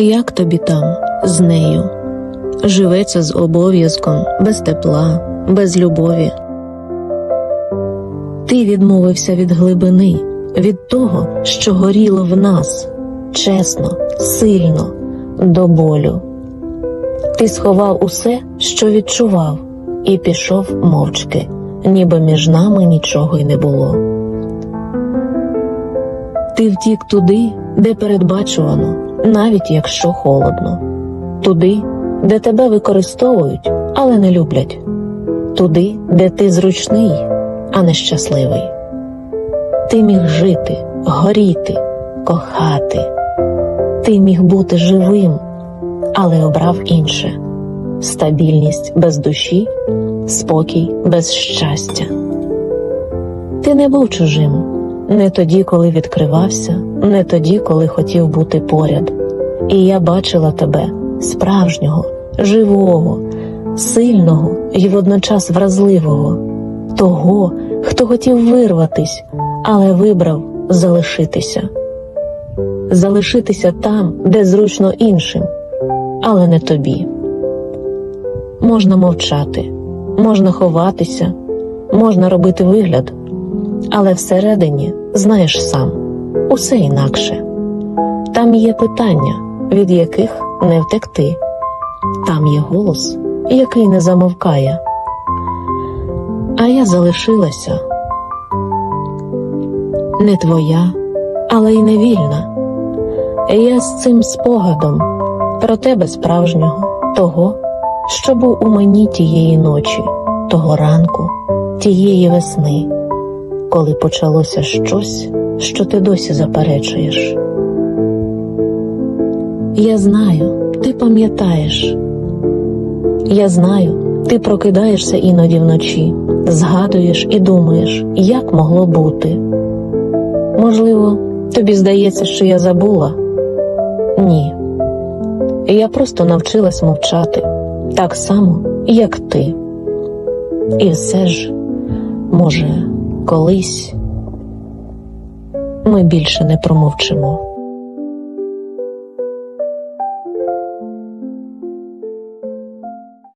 Як тобі там з нею? Живеться з обов'язком, без тепла, без любові. Ти відмовився від глибини, від того, що горіло в нас, чесно, сильно, до болю. Ти сховав усе, що відчував, і пішов мовчки, ніби між нами нічого й не було. Ти втік туди, де передбачувано, навіть якщо холодно, туди, де тебе використовують, але не люблять, туди, де ти зручний, а не щасливий. Ти міг жити, горіти, кохати, ти міг бути живим, але обрав інше стабільність без душі, спокій без щастя. Ти не був чужим. Не тоді, коли відкривався, не тоді, коли хотів бути поряд. І я бачила тебе справжнього, живого, сильного і водночас вразливого, того, хто хотів вирватись, але вибрав залишитися. Залишитися там, де зручно іншим, але не тобі. Можна мовчати, можна ховатися, можна робити вигляд, але всередині знаєш сам усе інакше. Там є питання, від яких не втекти, там є голос, який не замовкає. А я залишилася не твоя, але й не вільна. Я з цим спогадом про тебе справжнього, того, що був у мені тієї ночі, того ранку, тієї весни коли почалося щось, що ти досі заперечуєш. Я знаю, ти пам'ятаєш. Я знаю, ти прокидаєшся іноді вночі, згадуєш і думаєш, як могло бути. Можливо, тобі здається, що я забула? Ні. Я просто навчилась мовчати так само, як ти. І все ж, може, колись ми більше не промовчимо.